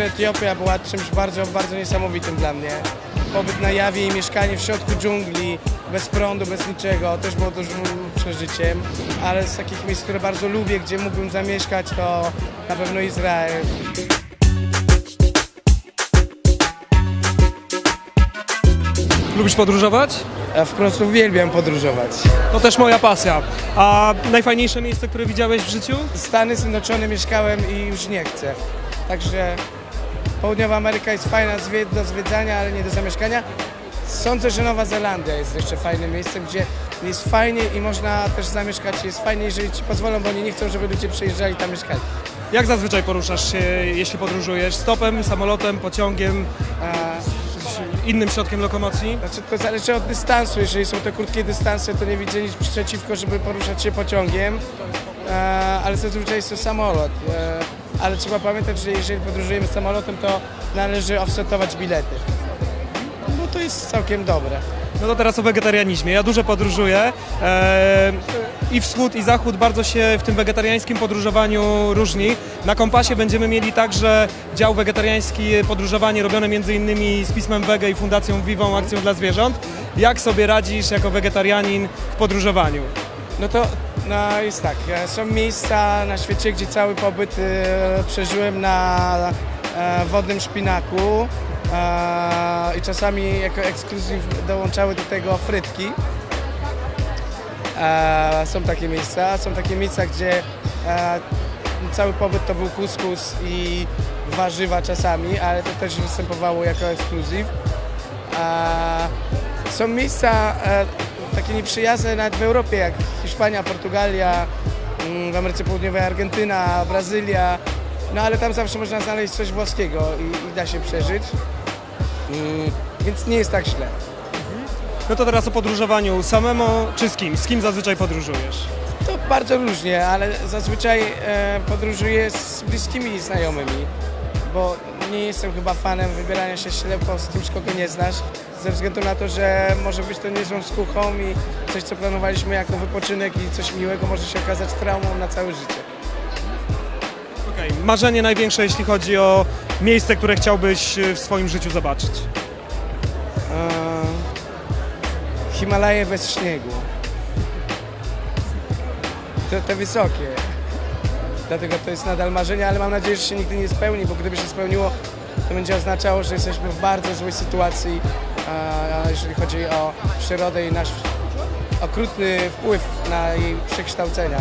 że Etiopia była czymś bardzo, bardzo niesamowitym dla mnie. Pobyt na jawie i mieszkanie w środku dżungli, bez prądu, bez niczego, też było dużym przeżyciem, ale z takich miejsc, które bardzo lubię, gdzie mógłbym zamieszkać, to na pewno Izrael. Lubisz podróżować? Ja po prostu uwielbiam podróżować. To też moja pasja. A najfajniejsze miejsce, które widziałeś w życiu? Stany Zjednoczone mieszkałem i już nie chcę. Także Południowa Ameryka jest fajna do zwiedzania, ale nie do zamieszkania. Sądzę, że Nowa Zelandia jest jeszcze fajnym miejscem, gdzie jest fajnie i można też zamieszkać. Jest fajnie, jeżeli ci pozwolą, bo oni nie chcą, żeby ludzie przyjeżdżali tam mieszkali. Jak zazwyczaj poruszasz się, jeśli podróżujesz? Stopem, samolotem, pociągiem, A, innym środkiem lokomocji? Znaczy to zależy od dystansu. Jeżeli są to krótkie dystanse, to nie widzę nic przeciwko, żeby poruszać się pociągiem, e, ale zazwyczaj jest to samolot. E, ale trzeba pamiętać, że jeżeli podróżujemy samolotem, to należy offsetować bilety. Bo to jest całkiem dobre. No to teraz o wegetarianizmie. Ja dużo podróżuję e, i wschód i zachód bardzo się w tym wegetariańskim podróżowaniu różni. Na kompasie będziemy mieli także dział wegetariański podróżowanie robione innymi z Pismem Wege i Fundacją Vivą Akcją dla Zwierząt. Jak sobie radzisz jako wegetarianin w podróżowaniu? No to no jest tak, e, są miejsca na świecie, gdzie cały pobyt e, przeżyłem na e, wodnym szpinaku i czasami jako ekskluzyw dołączały do tego frytki. Są takie miejsca, są takie miejsca, gdzie cały pobyt to był kuskus i warzywa czasami, ale to też występowało jako ekskluzyw. Są miejsca takie nieprzyjazne nawet w Europie, jak Hiszpania, Portugalia, mm, w Ameryce Południowej Argentyna, Brazylia. No ale tam zawsze można znaleźć coś włoskiego i, i da się przeżyć. Mm, więc nie jest tak źle. No to teraz o podróżowaniu samemu czy z kim? Z kim zazwyczaj podróżujesz? To bardzo różnie, ale zazwyczaj e, podróżuję z bliskimi znajomymi, bo nie jestem chyba fanem wybierania się ślepo z kimś, kogo nie znasz, ze względu na to, że może być to niezłą skuchą i coś, co planowaliśmy jako wypoczynek i coś miłego może się okazać traumą na całe życie. Okej, Marzenie największe, jeśli chodzi o miejsce, które chciałbyś e, w swoim życiu zobaczyć. E, Himalaje bez śniegu. Te, te wysokie. Dlatego to jest nadal marzenie, ale mam nadzieję, że się nigdy nie spełni, bo gdyby się spełniło, to będzie oznaczało, że jesteśmy w bardzo złej sytuacji, jeżeli chodzi o przyrodę i nasz okrutny wpływ na jej przekształcenia.